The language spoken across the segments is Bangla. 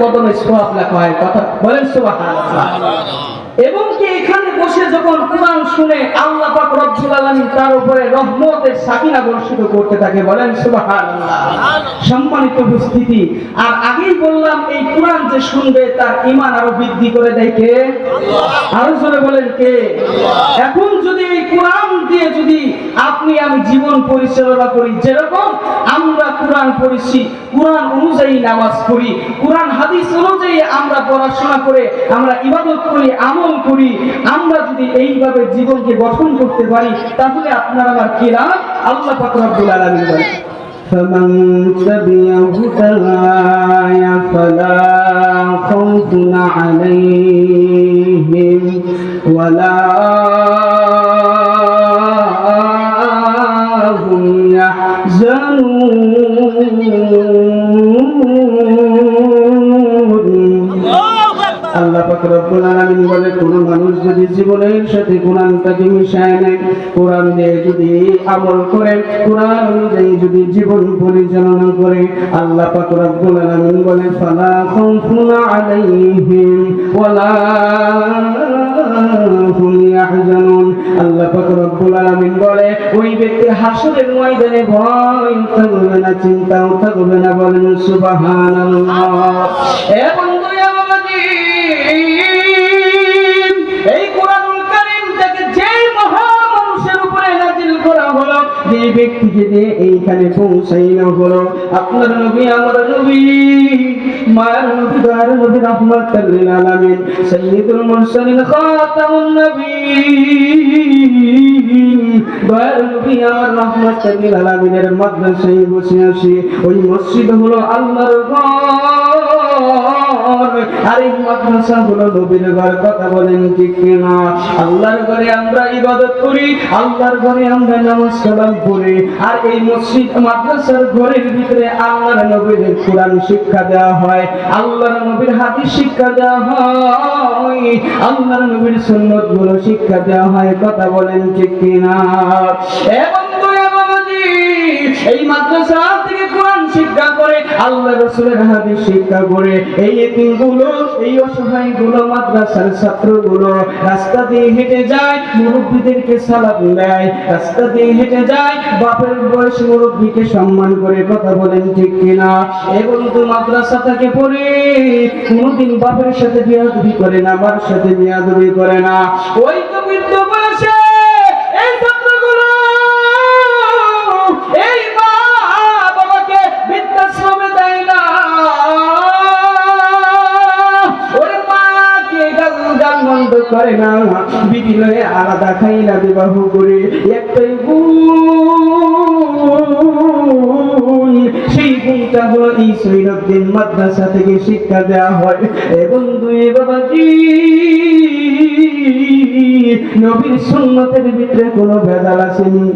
কদমে সোয়াব লেখা হয় কথা বলেন এবং কি এখানে বসে যখন কোরআন শুনে আল্লাহ পাক রব্বুল আলামিন তার উপরে রহমতের সাকিনা বর্ষিত করতে থাকে বলেন সুবহানাল্লাহ। সম্মানিত উপস্থিতি আর আগেই বললাম এই কোরআন যে শুনবে তার ঈমান আরও বৃদ্ধি করে দেয় কে? আরও জোরে বলেন কে? এখন যদি এই কোরআন দিয়ে যদি আপনি আমি জীবন পরিচালনা করি যেরকম আমরা কোরআন পড়েছি কোরআন অনুযায়ী নামাজ পড়ি কোরআন হাদিস অনুযায়ী আমরা পড়াশোনা করে আমরা ইবাদত করি আমল করি আমরা যদি এইভাবে জীবনকে গঠন করতে পারি তাহলে আপনার আমার কি লাভ আল্লাহ পাক রব্বুল আলামিন বলেন فمن تبع هداي فلا خوف عليهم ولا রব্বুল আলামিন বলে কোন মানুষ যদি জীবনের সাথে কোরআনটাকে মিশায় নেয় কোরআন দিয়ে যদি আমল করে কোরআন অনুযায়ী যদি জীবন পরিচালনা করে আল্লাহ পাক রব্বুল আলামিন বলে ফালা খাউফুন আলাইহিম ওয়ালা হুম ইয়াহজানুন। আল্লাহ পাক রব্বুল আলামিন বলে ওই ব্যক্তি হাসরের ময়দানে ভয় থাকবে না চিন্তাও থাকবে না বলেন সুবহানাল্লাহ। এ যে ব্যক্তিকে দিয়ে এইখানে পৌঁছাইনো হলো। আপনার নবী, আমার নবী, মায়ের নবী দয়ার নবী রহমতুল লিল আলামিন, সাইয়্যিদুল মুরসালিন, খাতামুন নবী দয়ার নবী, আমার রহমতুল লিল আলামিনের মাদ্রাসায় বসে আছি। ওই মসজিদ হলো আল্লাহর ঘর। আর এই মাদ্রাসা হলো নবীর ঘর কথা বলেন ঠিক কিনা? আল্লাহর ঘরে আমরা ইবাদত করি, আল্লাহর ঘরে আমরা নামাজ কালাম পড়ি। আর এই মসজিদ মাদ্রাসার ঘরের ভিতরে আল্লাহর নবীর কোরআন শিক্ষা দেওয়া হয়, আল্লাহর নবীর হাদিস শিক্ষা দেওয়া হয়, আল্লাহর নবীর সুন্নতগুলো শিক্ষা দেওয়া হয়, কথা বলেন ঠিক কিনা? এ বন্ধু, এ বাবাজি, এই মাদ্রাসা থেকে কোরআন শিক্ষা করে। আল্লাহ রসুলের হাদিস শিক্ষা করে, এই এই মাদ্রাসার ছাত্রগুলো রাস্তা দিয়ে হেঁটে যায়, মুরব্বীদেরকে সালাম দেয়, রাস্তা দিয়ে হেঁটে যায়, বাপের বয়স মুরব্বীকে সম্মান করে কথা বলেন ঠিক কিনা? এবং তো মাদ্রাসা থেকে পড়ে, কোনোদিন বাপের সাথে বিয়াদবি করে না বাবার সাথে বিয়াদবি করে না। ওই তো বিধি লয়ে আলাদা খাইলা বিবাহ করে একটাই গুণ সেই গুণটা হলো এই সৈরদ্দিন মাদ্রাসা থেকে শিক্ষা দেওয়া হয়। এবং দুই বাবাজি নবীর সুন্নতের ভিতরে কোনো ভেজাল আসেনি।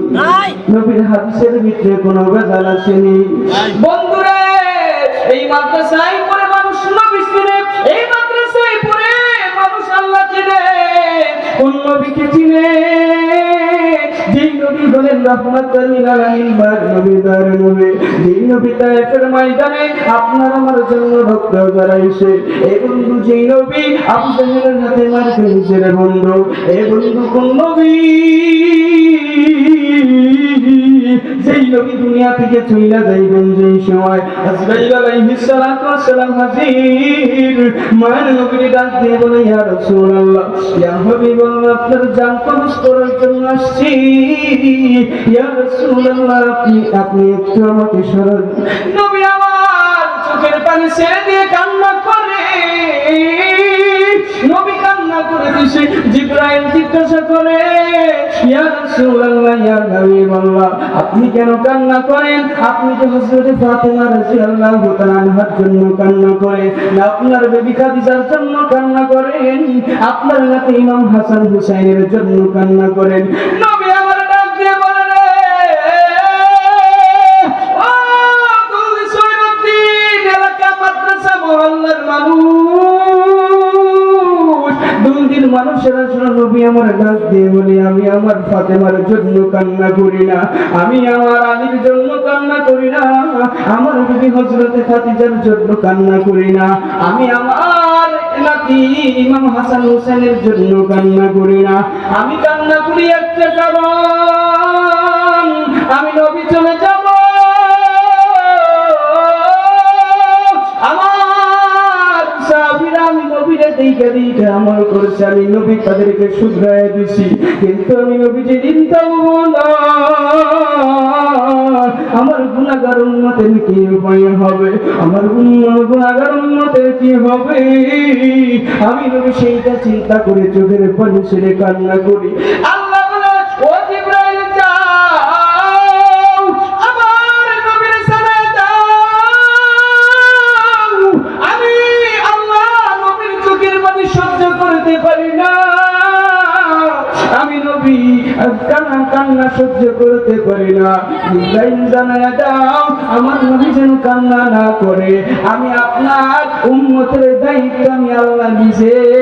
নবীর হাদিসের ভিতরে কোনো ভেজাল আসেনি। বন্ধুরে এই মাদ্রাসায় নবীকে চিনে। যেই নবী হলেন রহমাতুল আলামিন বার নবী দার নবী। যেই নবী তায়েফের ময়দানে আপনার আমার জন্য রক্ত জড়াইছে এই বন্ধু যেই নবী আবু হাতে মার খেয়েছে বন্ধু এই বন্ধু কোন নবী? যেই নবী দুনিয়া থেকে চইলা যাইবেন, যেই সময় আজরাইল আলাইহিস সালাতু সালাম হাজির, মায়ের নবীর ডাক দিয়ে বলে, ইয়া রাসূলুল্লাহ, ইয়া হাবিবাল্লাহ, আপনার জান কবজ করার জন্য আসছি। ইয়া রাসূলুল্লাহ, আপনি আপনি একটু আমাকে স্মরণ নবী আমার চোখের পানি ছেড়ে দিয়ে কান্না করে। আপনি কেন কান্না করেন? আপনি তো হযরত ফাতেমা রাদিয়াল্লাহু তাআলার জন্য কান্না করেন না আপনার বেবি খাদিজার জন্য কান্না করেন? আপনার নাতি ইমাম হাসান হুসাইনের জন্য কান্না করেন? নবী আমার ডাক দিয়ে বলি, আমি আমার ফাতেমার জন্য কান্না করি না। আমি আমার আলীর জন্য কান্না করি না। আমার বিবি হজরতে ফাতিজার জন্য কান্না করি না। আমি আমার ইমাম হাসান হোসেনের জন্য কান্না করি না। আমি কান্না করি একটা কারণ। আমল করেছে, আমি নবী তাদেরকে দিছি কিন্তু আমি আমার গুণাগার উন্নতের কি উপায় হবে? আমার গুণ- গুণাগার কি হবে? আমি নবী সেইটা চিন্তা করে চোখের পানি ছেড়ে কান্না করি। আল্লাহ কান্না সহ্য করতে পারি না। আমার নবী কান্না না করে। আমি আপনার উম্মতের দায়িত্ব, আমি আল্লাহ নিজে।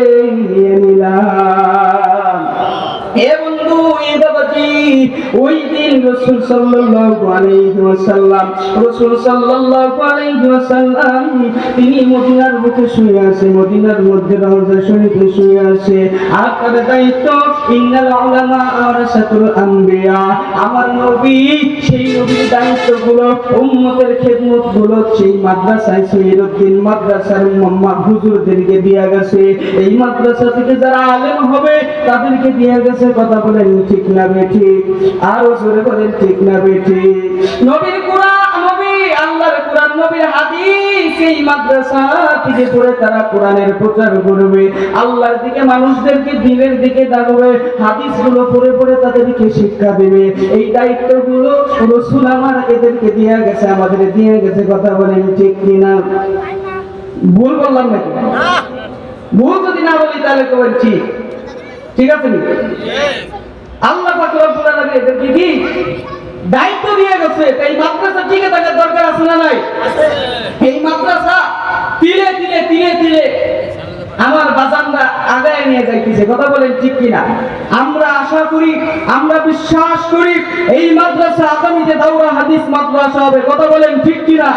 ওই দিন রসুল সাল্লাল্লাহু আলাইহি ওয়াসাল্লাম, রসুল সাল্লাল্লাহু আলাইহি ওয়াসাল্লাম, তিনি মদিনার শুয়ে আছে, মদিনার মধ্যে রওজা শরীফে শুয়ে আছে। আর তার দায়িত্ব, ইন্নাল উলামা আমার নবী, সেই নবীর দায়িত্বগুলো, উম্মতের খেদমতগুলো সেই মাদ্রাসায় সৈয়দউদ্দিন মাদ্রাসার হুজুরদেরকে গেছে। এই মাদ্রাসা থেকে যারা আলেম হবে, তাদেরকে দেয়া গেছে কথা বলেন ঠিক না বেঠি আরও জোরে বলেন ঠিক না বেঠি নবীর কোরআন নবী আল্লাহর কোরআন নবীর হাদিস এই মাদ্রাসা থেকে পড়ে তারা কোরআনের প্রচার করবে। আল্লাহর দিকে মানুষদেরকে দিনের দিকে ডাকবে হাদিসগুলো পড়ে পড়ে তাদেরকে শিক্ষা দেবে। এই দায়িত্বগুলো রসুল আমার এদেরকে দিয়ে গেছে আমাদের দিয়ে গেছে কথা বলেন ঠিক কিনা? ভুল বললাম নাকি? ভুল যদি না বলি তাহলে তো বলছি ঠিক আছে? আল্লাহ এদেরকে কি দায়িত্ব দিয়ে গেছে? এই মাদ্রাসা টিকে থাকার দরকার আছে না নাই? এই মাদ্রাসা তিলে তিলে তিলে তিলে আমার বাজানরা আগায় নিয়ে যাইতেছে। কথা বলেন ঠিক কিনা? আমরা আশা করি, আমরা বিশ্বাস করি এই মাদ্রাসা আগামীতে দাওরা হাদিস মাদ্রাসা হবে। কথা বলেন ঠিক কিনা?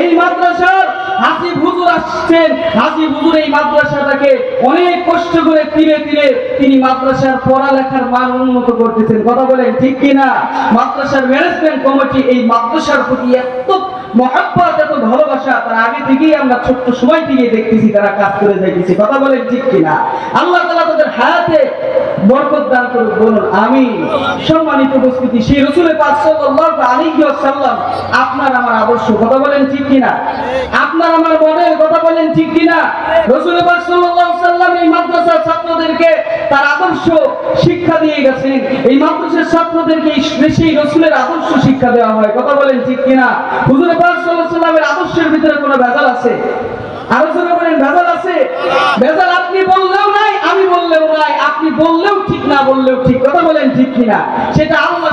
এই মাদ্রাসার হাসিব হুজুর আসছেন। হাসিব হুজুর এই মাদ্রাসাটাকে অনেক কষ্ট করে তিলে তিলে তিনি মাদ্রাসার পড়ালেখার মান উন্নত করতেছেন। কথা বলেন ঠিক কিনা? মাদ্রাসার ম্যানেজমেন্ট কমিটি এই মাদ্রাসার প্রতি এত মহাব্বত এত ভালোবাসা, তার আগে থেকেই আমরা ছোট্ট সময় থেকে দেখতেছি, তারা কাজ করে যাইতেছে। কথা বলেন ঠিক কিনা? আল্লাহ তালা তাদের হায়াতে বরকত দান বলুন আমি সম্মানিত উপস্থিতি, সেই আপনার আমার আদর্শ, কথা বলেন ঠিক কিনা? আপনার আমার মডেল কথা বলেন ঠিক কিনা? রসুল পাক সাল্লাল্লাহু এই মাদ্রাসার ছাত্রদেরকে তার আদর্শ শিক্ষা দিয়ে গেছেন এই মাদ্রাসার ছাত্রদেরকে সেই রসুলের আদর্শ শিক্ষা দেওয়া হয়। কথা বলেন ঠিক কিনা? হুজুর পাক ওয়াসাল্লামের আদর্শের ভিতরে কোনো ভেজাল আছে? আলোচনা করেন ভেজাল আছে? ভেজাল আপনি বললেও নাই, আমি বললেও নাই। আপনি বললেও ঠিক, না বললেও ঠিক। কথা বলেন ঠিক কিনা? সেটা আল্লাহ